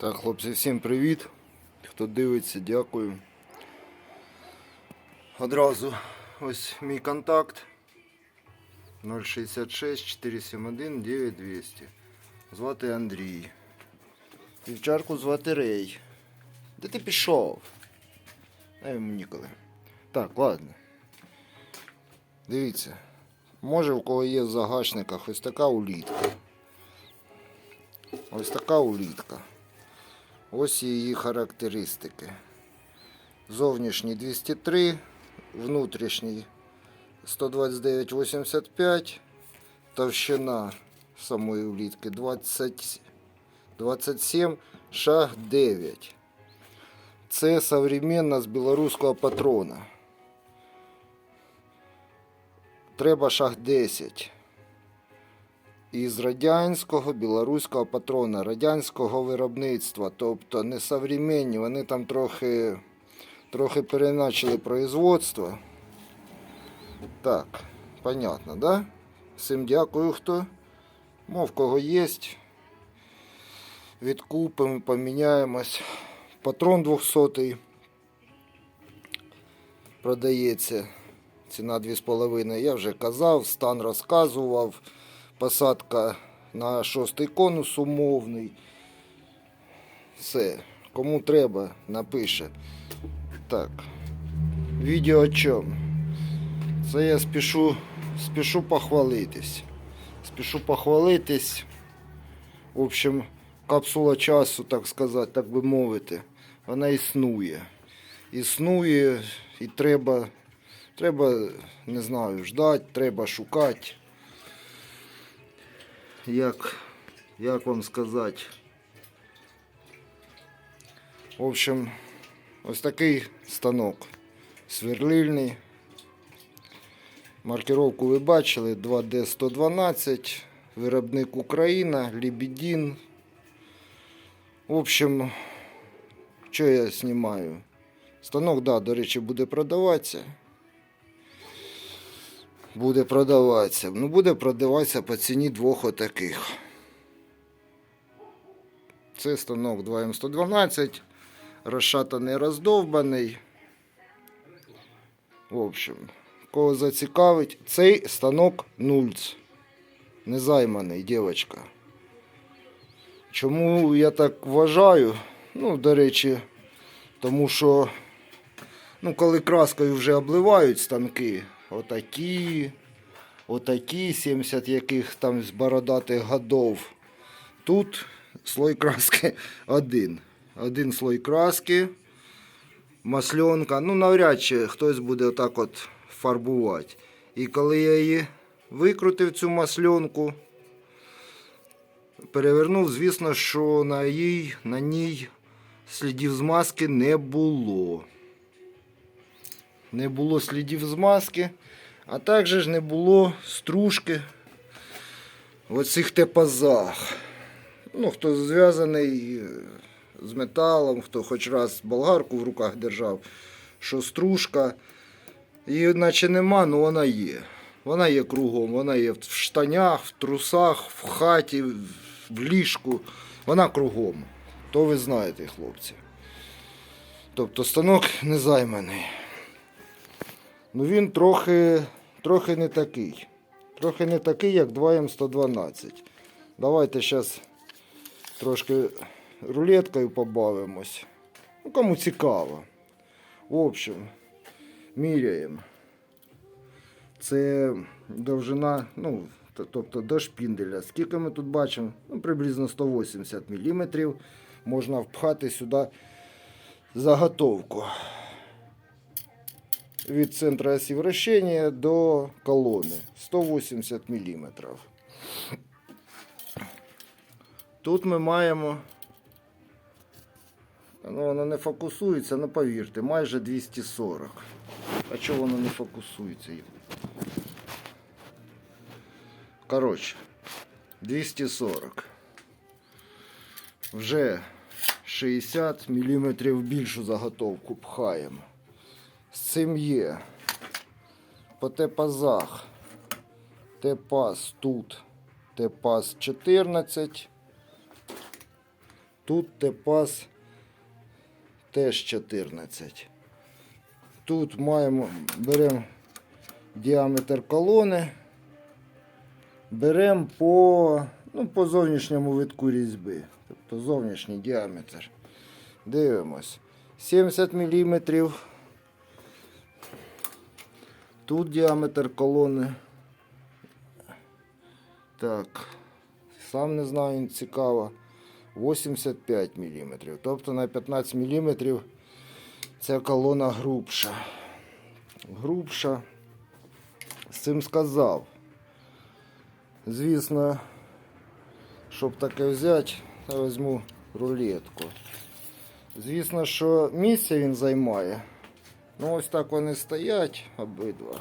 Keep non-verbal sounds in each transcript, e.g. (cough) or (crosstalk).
Так, хлопці, всім привіт. Хто дивиться, дякую. Одразу ось мій контакт 066 471 9200. Звати Андрій. Вівчарку звати Рей. Де ти пішов? А йому ніколи. Так, ладно. Дивіться. Може у кого є в загашниках ось така улітка. Ось така улітка. Ось її характеристики. Зовнішній 203, внутрішній 129,85, товщина самої улітки 20, 27, шаг 9. Це современна з білоруського патрона. Треба шаг 10 із радянського білоруського патрона, радянського виробництва, тобто не современні, вони там трохи, трохи переначали производство. Так, понятно, да? Всім дякую, хто. Мов кого є. Відкупимо, поміняємось. Патрон 200 продається. Ціна 2,5. Я вже казав, стан розказував. Посадка на шостий конус умовний. Все. Кому треба, напише. Так. Відео чому? Це я спішу, спішу похвалитись. Спішу похвалитись. В общем, капсула часу, так сказати, так би мовити, вона існує. Існує і треба, треба, не знаю, ждати, треба шукати як, як вам сказати. В общем, ось такий станок сверлильний. Маркировку ви бачили 2D112, виробник Україна, Лібідін. В общем, що я знімаю? Станок, да, до речі, буде продаватися буде продаватися. Ну, буде продаватися по ціні двох отаких. Це станок 2М112, розшатаний, роздовбаний. В общем, кого зацікавить, цей станок нульц. Незайманий, дівчинка. Чому я так вважаю? Ну, до речі, тому що, ну, коли краскою вже обливають станки, отакі, отакі, 70 яких там з бородатих годов. Тут слой краски (laughs) один. Один слой краски, масленка. Ну, навряд чи хтось буде отак от фарбувати. І коли я її викрутив цю масленку, перевернув, звісно, що на їй, на ній слідів змазки не було не було слідів змазки, а також ж не було стружки в оцих тепазах. Ну, хто зв'язаний е, з металом, хто хоч раз болгарку в руках держав, що стружка. Її наче нема, але вона є. Вона є кругом, вона є в штанях, в трусах, в хаті, в ліжку. Вона кругом. То ви знаєте, хлопці. Тобто станок не займаний. Ну він трохи, трохи не такий. Трохи не такий, як 2М112. Давайте зараз трошки рулеткою побавимось. Ну, кому цікаво. В общем, міряємо. Це довжина, ну, тобто до шпінделя. Скільки ми тут бачимо? Ну, приблизно 180 мм. Можна впхати сюди заготовку від центра осі вращення до колони 180 мм. Тут ми маємо, ну воно не фокусується, ну повірте, майже 240. А чого воно не фокусується? Коротше, 240. Вже 60 мм більшу заготовку пхаємо з цим є. По тепазах. Тепаз тут. Тепаз 14. Тут тепас теж 14. Тут маємо, беремо діаметр колони, беремо по, ну, по зовнішньому витку різьби, тобто зовнішній діаметр. Дивимось. 70 мм. Тут діаметр колони. Так. Сам не знаю, цікаво. 85 мм. Тобто на 15 мм ця колона грубша. Грубша. З цим сказав. Звісно, щоб таке взяти, я візьму рулетку. Звісно, що місце він займає. Ну, ось так вони стоять обидва.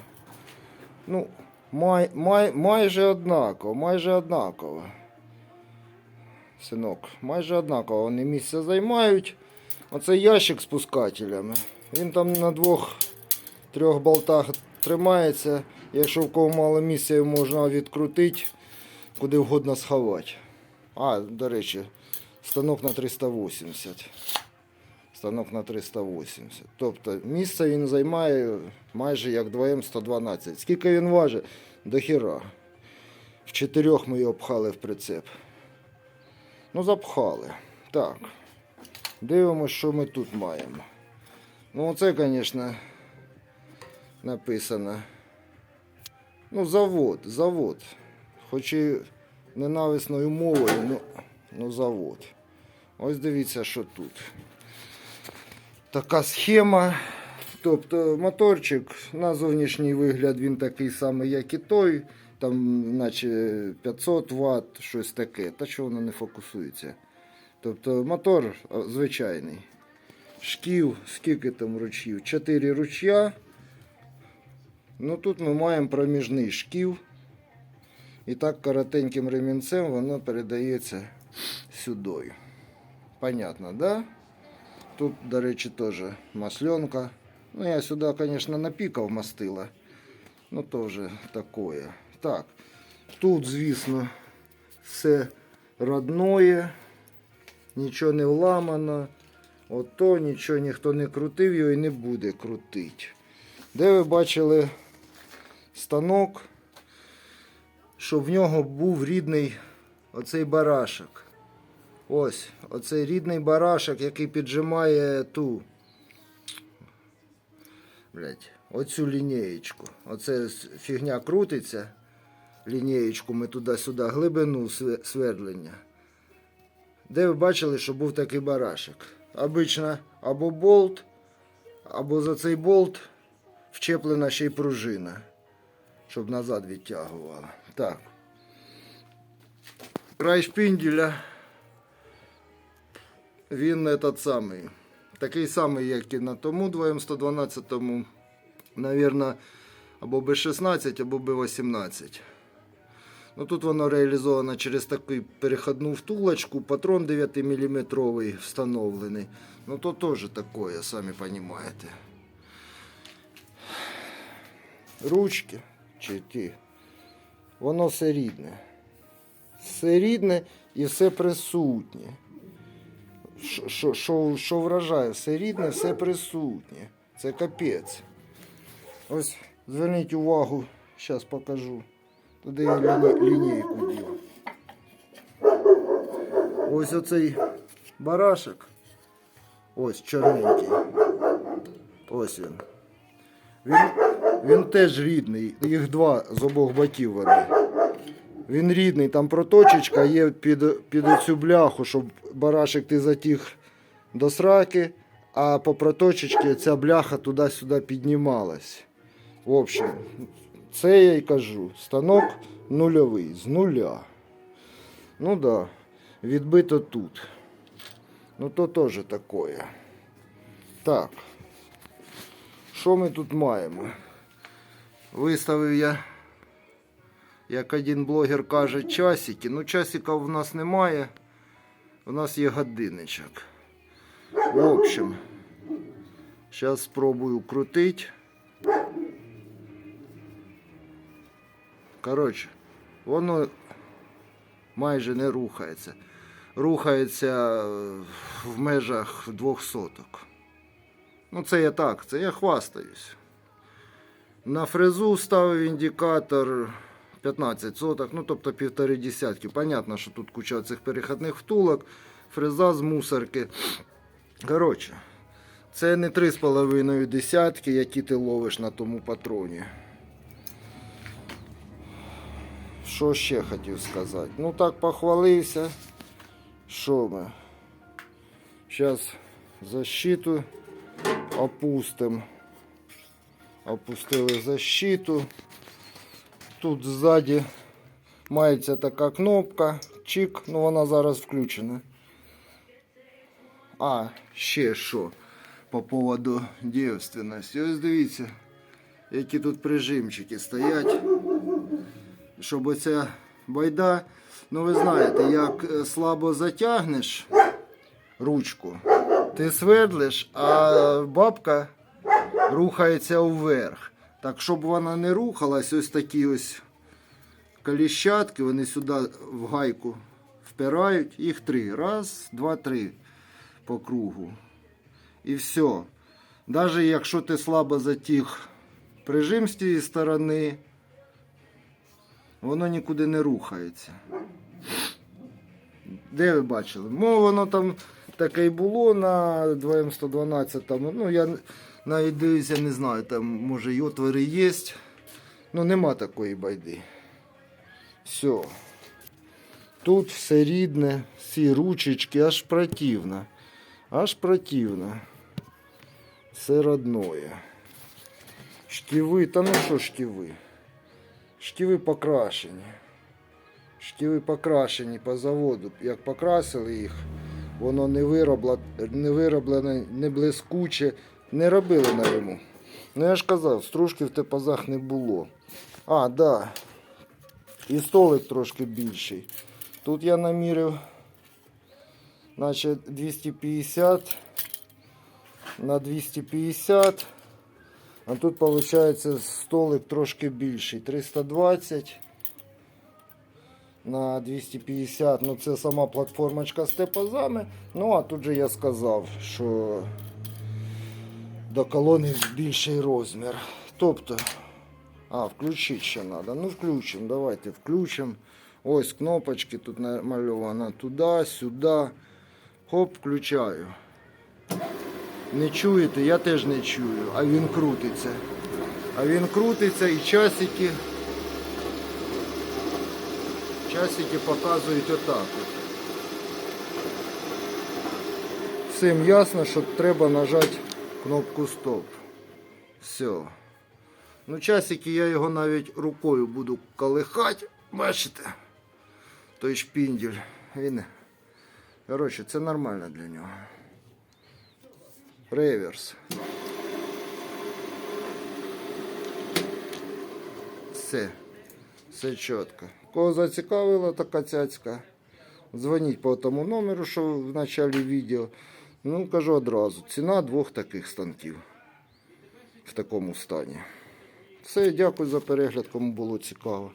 Ну, май, май, майже однаково, майже однаково. Синок, майже однаково вони місце займають. Оце ящик з пускателями. Він там на двох-трьох болтах тримається. Якщо в кого мало місця, його можна відкрутити, куди вгодно сховати. А, до речі, станок на 380. Станок на 380. Тобто місце він займає майже як 2М112. Скільки він важить? До хіра. В чотирьох ми його пхали в прицеп. Ну, запхали. Так. Дивимося, що ми тут маємо. Ну, це, звісно, написано. Ну, завод, завод. Хоч і ненависною мовою, ну, ну завод. Ось дивіться, що тут. Така схема. Тобто моторчик на зовнішній вигляд він такий самий, як і той. Там, наче 500 Вт, щось таке. Та чого воно не фокусується. Тобто мотор звичайний. Шків, скільки там ручів? 4 ручя. Ну тут ми маємо проміжний шків. І так коротеньким ремінцем воно передається сюди. Понятно, да? Тут, до речі, теж масленка. Ну, я сюди, звісно, напікав мастила. Ну, теж такое. Так, тут, звісно, все родное, нічого не вламано. Ото нічого ніхто не крутив його і не буде крутити. Де ви бачили станок, щоб в нього був рідний оцей барашок. Ось, оцей рідний барашок, який піджимає ту. Блять, оцю лінієчку. Оце фігня крутиться. Лінієчку ми туди-сюди, глибину свердлення. Де ви бачили, що був такий барашок? Обично або болт, або за цей болт вчеплена ще й пружина, щоб назад відтягувала. Так. Край шпінделя він этот самий. Такий самий, як і на тому 2М112, навірно, або B16, або B18. Ну, тут воно реалізовано через таку переходну втулочку, патрон 9 мм встановлений. Ну то теж такое, самі розумієте. Ручки чи ті. Воно все рідне. Все рідне і все присутнє. Що- Що, що, вражає, все рідне, все присутнє. Це капець. Ось зверніть увагу, зараз покажу. Туди я ліні, лінійку дів. Ось оцей барашек. Ось чорненький. Ось він. Він, він теж рідний. Їх два з обох боків вони. Він рідний, там проточечка є під, під оцю бляху, щоб барашек ти затіг до сраки, а по проточечці ця бляха туди-сюди піднімалась. В общем, це я й кажу. Станок нульовий, з нуля. Ну да, відбито тут. Ну то теж таке. Так. Що ми тут маємо? Виставив я як один блогер каже, часики. Ну, часика в нас немає. У нас є годинничок. В общем, зараз спробую крутити. Коротше, воно майже не рухається. рухається е, в межах двох соток. Ну, це я так, це я хвастаюсь. На фрезу ставив індикатор 15 соток, ну тобто півтори десятки. Понятно, що тут куча цих перехідних втулок, фреза з мусорки. Коротше, це не 3,5 десятки, які ти ловиш на тому патроні. Що ще хотів сказати? Ну так похвалився. Що ми? Зараз защиту опустимо. Опустили защиту. Тут ззаді мається така кнопка. Чик, ну вона зараз включена. А, ще що по поводу дівственності. Ось дивіться, які тут прижимчики стоять. Щоб оця байда, ну ви знаєте, як е, слабо затягнеш ручку, ти свердлиш, а бабка рухається вверх. Так, щоб вона не рухалась, ось такі ось коліщатки, вони сюди в гайку впирають. Їх три. Раз, два, три по кругу. І все. Навіть якщо ти слабо затяг прижим з тієї сторони, воно нікуди не рухається. Де ви бачили? Мо воно там таке й було на 2М112. Ну, я навіть дивлюся, не знаю, там може й отвори є. Ну, нема такої байди. Все. Тут все рідне, всі ручечки, аж противно. Аж противно. Все родное. Шківи, та ну що шківи? Шківи покрашені. Шківи покрашені по заводу. Як покрасили їх, воно не вироблено, не вироблене, не блискуче, не робили на йому. Ну я ж казав, стружки в тепазах не було. А, да. І столик трошки більший. Тут я намірив, наче 250 на 250. А тут виходить столик трошки більший. 320 на 250. Ну це сама платформочка з тепазами. Ну а тут же я сказав, що до колони більший розмір. Тобто, а, включити ще треба. Ну включимо, давайте включимо. Ось кнопочки тут намальовано туди, сюди. Хоп, включаю. Не чуєте, я теж не чую, а він крутиться. А він крутиться і часики. Часики показують отак. Всім ясно, що треба нажати кнопку стоп. Все. Ну, часики я його навіть рукою буду колихати. Бачите? Той шпіндель. Він. Коротше, це нормально для нього. Реверс. Все. Все чітко. Кого зацікавила така цяцька, дзвоніть по тому номеру, що в началі відео. Ну, кажу одразу, ціна двох таких станків в такому стані. Все, дякую за перегляд, кому було цікаво.